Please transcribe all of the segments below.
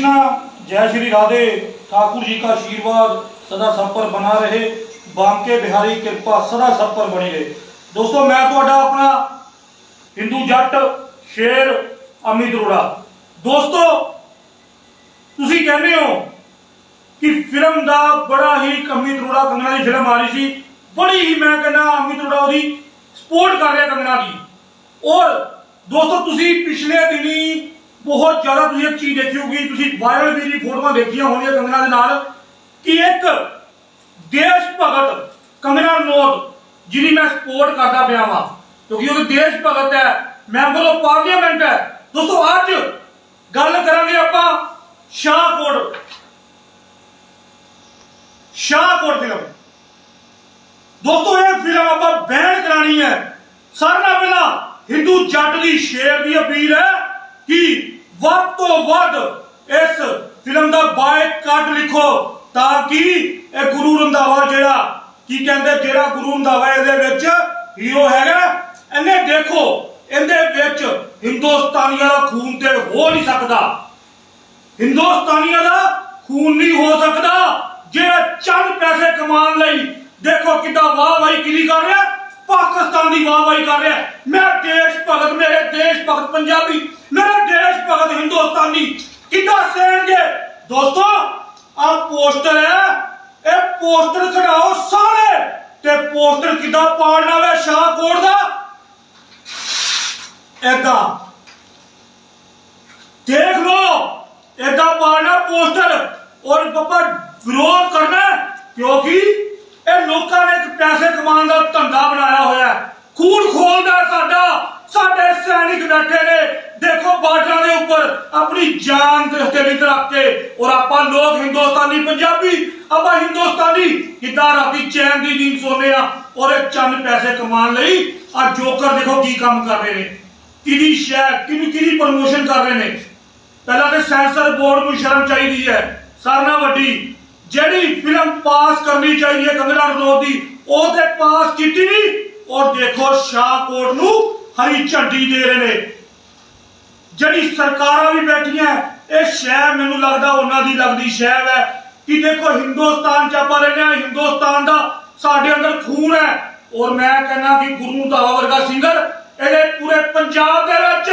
कृष्णा जय श्री राधे ठाकुर जी का आशीर्वाद सदा सब पर बना रहे बांके बिहारी कृपा सदा सब पर बनी रहे दोस्तों मैं ਤੁਹਾਡਾ ਆਪਣਾ ਹਿੰਦੂ ਜੱਟ ਸ਼ੇਰ ਅਮਿਤ ਅਰੋੜਾ ਦੋਸਤੋ ਤੁਸੀਂ ਕਹਿੰਦੇ ਹੋ ਕਿ ਫਿਲਮ ਦਾ ਬੜਾ ਹੀ ਅਮਿਤ ਅਰੋੜਾ ਕੰਗਨਾ ਦੀ ਫਿਲਮ ਆ ਰਹੀ ਸੀ ਬੜੀ ਹੀ ਮੈਂ ਕਹਿੰਦਾ ਅਮਿਤ ਅਰੋੜਾ ਉਹਦੀ ਸਪੋਰਟ ਕਰ ਰਿਹਾ ਕੰਗਨਾ ਦੀ ਔਰ ਦੋਸਤੋ ਤੁਸੀਂ ਪਿਛਲੇ ਦਿਨੀ ਬਹੁਤ ਜ਼ਿਆਦਾ ਤੁਸੀਂ ਇੱਕ ਚੀਜ਼ ਦੇਖੀ ਹੋਊਗੀ, ਤੁਸੀਂ ਵਾਇਰਲ ਦੀ ਫੋਟੋਆਂ ਦੇਖੀਆਂ ਹੋਣੀਆਂ ਕੰਗਨਾ ਦੇ ਨਾਲ, ਕਿ ਇੱਕ ਦੇਸ਼ ਭਗਤ ਕੰਗਨਾ ਰਣੌਤ ਜਿਹਦੀ ਮੈਂ ਸਪੋਰਟ ਕਰਦਾ ਪਿਆ ਵਾਂ। ਕਿਉਂਕਿ ਉਹ ਦੇਸ਼ ਭਗਤ ਹੈ ਮੈਂਬਰ ਆਫ ਪਾਰਲੀਮੈਂਟ ਹੈ। ਦੋਸਤੋ, ਅੱਜ ਗੱਲ ਕਰਾਂਗੇ ਆਪਾਂ ਸ਼ਾਹਕੋਟ ਸ਼ਾਹਕੋਟ ਫਿਲਮ ਦੋਸਤੋ, ਇਹ ਫਿਲਮ ਆਪਾਂ ਬੈਨ ਕਰਾਣੀ ਹੈ। ਸਾਰਿਆਂ ਨਾਲੋਂ ਪਹਿਲਾਂ ਹਿੰਦੂ ਜੱਟ ਦੀ ਸ਼ੇਰ ਦੀ ਅਪੀਲ ਹੈ ਕਿ ਵੱਧ ਤੋਂ ਵੱਧ ਇਸ ਫਿਲਮ ਦਾ ਬਾਇਕਾਟ ਲਿਖੋ ਤਾਂ ਕਿ ਇਹ ਗੁਰੂ ਰੰਧਾਵਾ ਜਿਹੜਾ, ਕੀ ਕਹਿੰਦੇ, ਜਿਹੜਾ ਗੁਰੂ ਰੰਧਾਵਾ ਇਹਦੇ ਵਿੱਚ ਹੀਰੋ ਹੈਗਾ। ਇਹਨੇ ਦੇਖੋ, ਇਹਦੇ ਵਿੱਚ ਹਿੰਦੁਸਤਾਨੀਆਂ ਦਾ ਖੂਨ ਤੇ ਹੋ ਨਹੀਂ ਸਕਦਾ। ਹਿੰਦੁਸਤਾਨੀਆਂ ਦਾ ਖੂਨ ਨਹੀਂ ਹੋ ਸਕਦਾ ਜਿਹੜਾ ਚੰਦ ਪੈਸੇ ਕਮਾਉਣ ਲਈ ਦੇਖੋ ਕਿੱਦਾਂ ਵਾਹ ਵਾਹੀ ਕਿਹਦੀ ਕਰ ਰਿਹਾ, ਪਾਕਿਸਤਾਨ ਦੀ ਵਾਹ ਵਾਹੀ ਕਰ ਰਿਹਾ। ਮੈਂ ਦੇਸ਼ ਭਗਤ, ਮੇਰੇ ਦੇਸ਼ ਭਗਤ ਪੰਜਾਬੀ ਮੇਰੇ ਦੇਸ਼ ਭਗਤ ਹਿੰਦੁਸਤਾਨੀ ਕਿੱਦਾਂ ਸਹਿਣਗੇ ਦੋਸਤੋ ਆ ਪੋਸਟਰ ਹੈ ਇਹ ਪੋਸਟਰ ਕਢਾਓ ਸਾਰੇ ਤੇ ਪੋਸਟਰ ਕਿੱਦਾਂ ਪਾੜਨਾ ਵੇ ਸ਼ਾਹਕੋਟ ਦਾ? ਏਦਾਂ। ਦੇਖ ਲੋ ਏਦਾਂ ਪਾੜਨਾ ਪੋਸਟਰ। ਔਰ ਬੱਬਾ, ਵਿਰੋਧ ਕਰਨਾ ਕਿਉਂਕਿ ਇਹ ਲੋਕਾਂ ਨੇ ਇੱਕ ਪੈਸੇ ਕਮਾਉਣ ਦਾ ਧੰਦਾ ਬਣਾਇਆ ਹੋਇਆ ਹੈ। ਖੂਨ ਖੋਲਦਾ ਸਾਡਾ। ਸਾਡੇ ਸੈਨਿਕ ਬੈਠੇ ਨੇ। ਦੇਖੋ ਬਾਰਡਰਾਂ ਦੇ ਉੱਪਰ ਆਪਣੀ ਜਾਨ ਦੇ ਉੱਤੇ ਵੀ ਰੱਖ ਕੇ ਔਰ ਆਪਾਂ ਲੋਕ ਹਿੰਦੁਸਤਾਨੀ ਪੰਜਾਬੀ, ਆਪਾਂ ਹਿੰਦੁਸਤਾਨੀ ਕਿੱਦਾਂ ਰਾਤੀ ਚੈਨ ਦੀ ਨੀਂਦ ਸੋਨੇ ਆ ਔਰ ਇਹ ਲਈ ਆ ਜੋਕਰ ਦੇਖੋ ਕੀ ਕੰਮ ਕਰ ਰਹੇ ਨੇ। ਕਿਹਦੀ ਸ਼ਹਿ ਕਿਹਦੀ ਕਿਹਦੀ ਪ੍ਰਮੋਸ਼ਨ ਕਰ ਰਹੇ ਨੇ। ਪਹਿਲਾਂ ਤੇ ਸੈਂਸਰ ਬੋਰਡ ਨੂੰ ਸ਼ਰਮ ਚਾਹੀਦੀ ਹੈ। ਸਾਰਿਆਂ ਨਾਲੋਂ ਵੱਡੀ, ਜਿਹੜੀ ਫਿਲਮ ਪਾਸ ਕਰਨੀ ਚਾਹੀਦੀ ਹੈ ਕੰਗਨਾ ਰਣੌਤ ਦੀ, ਉਹ ਤੇ ਪਾਸ ਕੀਤੀ ਨਹੀਂ। ਔਰ ਦੇਖੋ ਸ਼ਾਹਕੋਟ ਨੂੰ ਹਰੀ ਝੰਡੀ ਦੇ ਰਹੇ ਨੇ। ਜਿਹੜੀ ਸਰਕਾਰਾਂ ਵੀ ਬੈਠੀਆਂ, ਇਹ ਸ਼ਹਿਰ ਮੈਨੂੰ ਲੱਗਦਾ ਉਹਨਾਂ ਦੀ ਲੱਗਦੀ ਸ਼ਹਿਰ ਹੈ। ਕਿ ਦੇਖੋ ਹਿੰਦੁਸਤਾਨ ਚ ਆਪਾਂ ਰਹਿੰਦੇ ਹਾਂ, ਹਿੰਦੁਸਤਾਨ ਦਾ ਸਾਡੇ ਅੰਦਰ ਖੂਨ ਹੈ। ਔਰ ਮੈਂ ਕਹਿੰਦਾ ਕਿ ਗੁਰੂ ਦਾਵਾ ਵਰਗਾ ਸਿੰਗਰ ਇਹਦੇ ਪੂਰੇ ਪੰਜਾਬ ਦੇ ਵਿੱਚ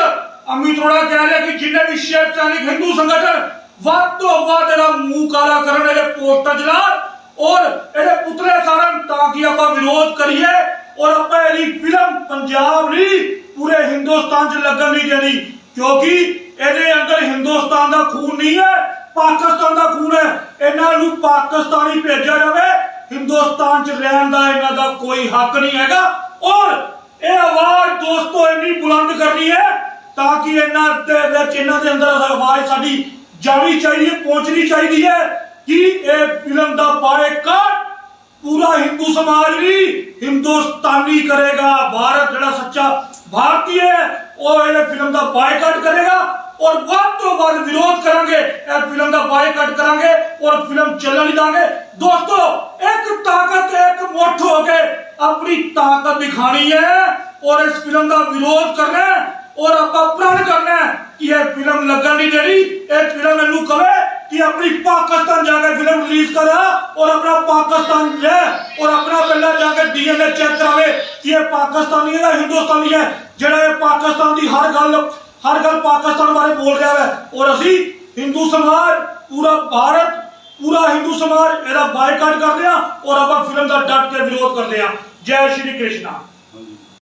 ਅਮਿਤ ਅਰੋੜਾ ਕਹਿ ਰਿਹਾ ਕਿ ਜਿੰਨੇ ਵੀ ਸ਼ਿਵ ਸੈਨਿਕ ਹਿੰਦੂ ਸੰਗਠਨ, ਵੱਧ ਤੋਂ ਵੱਧ ਇਹਦਾ ਮੂੰਹ ਕਾਲਾ ਕਰਨ ਇਹਦੇ ਪੋਸਟਰ ਜਲਾਣ ਔਰ ਇਹਦੇ ਪੁਤਲੇ ਸਾਰਨ ਤਾਂ ਕਿ ਆਪਾਂ ਵਿਰੋਧ ਕਰੀਏ। ਔਰ ਆਪਾਂ ਇਹਦੀ ਫਿਲਮ ਪੰਜਾਬ ਨਹੀਂ ਪੂਰੇ ਹਿੰਦੁਸਤਾਨ 'ਚ ਲੱਗਣ ਨਹੀਂ ਦੇਣੀ। ਕਿਉਂਕਿ ਇਹਦੇ ਅੰਦਰ ਹਿੰਦੁਸਤਾਨ ਦਾ ਖੂਨ ਨਹੀਂ ਹੈ, ਪਾਕਿਸਤਾਨ ਦਾ ਖੂਨ ਹੈ। ਇਹਨਾਂ ਨੂੰ ਪਾਕਿਸਤਾਨੀ ਭੇਜਿਆ ਜਾਵੇ। ਹਿੰਦੁਸਤਾਨ 'ਚ ਰਹਿਣ ਦਾ ਇਹਨਾਂ ਦਾ ਕੋਈ ਹੱਕ ਨਹੀਂ ਹੈਗਾ। ਔਰ ਇਹ ਆਵਾਜ਼ ਦੋਸਤੋ ਇੰਨੀ ਬੁਲੰਦ ਕਰਨੀ ਹੈ ਤਾਂ ਕਿ ਇਹਨਾਂ ਦੇ ਵਿੱਚ, ਇਹਨਾਂ ਦੇ ਅੰਦਰ ਆਵਾਜ਼ ਸਾਡੀ ਜਾਣੀ ਚਾਹੀਦੀ ਹੈ, ਪਹੁੰਚਣੀ ਚਾਹੀਦੀ ਹੈ ਕਿ ਇਹ ਫਿਲਮ ਦਾ ਬਾਇਕਾਟ ਪੂਰਾ ਹਿੰਦੂ ਸਮਾਜ ਵੀ ਹਿੰਦੁਸਤਾਨੀ ਕਰੇਗਾ। ਭਾਰਤ ਜਿਹੜਾ ਸੱਚਾ ਭਾਰਤੀ ਹੈ ਉਹ ਇਹ ਫਿਲਮ ਦਾ ਬਾਇਕਾਟ ਕਰੇਗਾ ਔਰ ਵੱਧ ਤੋਂ ਵੱਧ ਵਿਰੋਧ ਕਰਾਂਗੇ ਇਹ ਫਿਲਮ ਦਾ ਬਾਇਕਾਟ ਕਰਾਂਗੇ ਔਰ ਫਿਲਮ ਚੱਲਣ ਨਹੀਂ ਦਾਂਗੇ ਦੋਸਤੋ ਇੱਕ ਤਾਕਤ ਇੱਕ ਮੁੱਠ ਹੋ ਕੇ ਆਪਣੀ ਤਾਕਤ ਦਿਖਾਣੀ ਹੈ ਔਰ ਇਸ ਫਿਲਮ ਦਾ ਵਿਰੋਧ ਕਰਨਾ ਹੈ ਔਰ ਆਪਾਂ ਪ੍ਰਣ ਕਰਨਾ ਹੈ ਕਿ ਇਹ ਫਿਲਮ ਲੱਗਣ ਨਹੀਂ ਦੇਣੀ ਇਹ ਫਿਲਮ ਇਹਨੂੰ ਕਵੇ ਕਿ ਆਪਣੀ ਪਾਕਿਸਤਾਨ ਜਾ ਕੇ ਫਿਲਮ ਰਿਲੀਜ਼ ਕਰਾ ਔਰ ਆਪਣਾ ਪਾਕਿਸਤਾਨ ਲੈ ਔਰ ਆਪਣਾ ਪਹਿਲਾਂ ਜਾ ਕੇ ਡੀਐਨਏ ਚੈੱਕ ਕਰਾਵੇ ਕਿ ਇਹ ਪਾਕਿਸਤਾਨੀ ਹੈ ਜਾਂ ਹਿੰਦੁਸਤਾਨੀ ਹੈ ਜਿਹੜਾ ਇਹ ਪਾਕਿਸਤਾਨ ਦੀ ਹਰ ਗੱਲ ਹਰ ਗੱਲ ਪਾਕਿਸਤਾਨ ਬਾਰੇ ਬੋਲ ਰਿਹਾ ਹੈ ਔਰ ਅਸੀਂ ਹਿੰਦੂ ਸਮਾਜ ਪੂਰਾ ਭਾਰਤ ਪੂਰਾ ਹਿੰਦੂ ਸਮਾਜ ਇਹਦਾ ਬਾਈਕਾਟ ਕਰਦੇ ਆ ਔਰ ਆਪਾਂ ਫਿਲਮ ਦਾ ਡਟ ਕੇ ਵਿਰੋਧ ਕਰਦੇ ਆ ਜੈ ਸ਼੍ਰੀ ਕ੍ਰਿਸ਼ਨਾ ਹਾਂਜੀ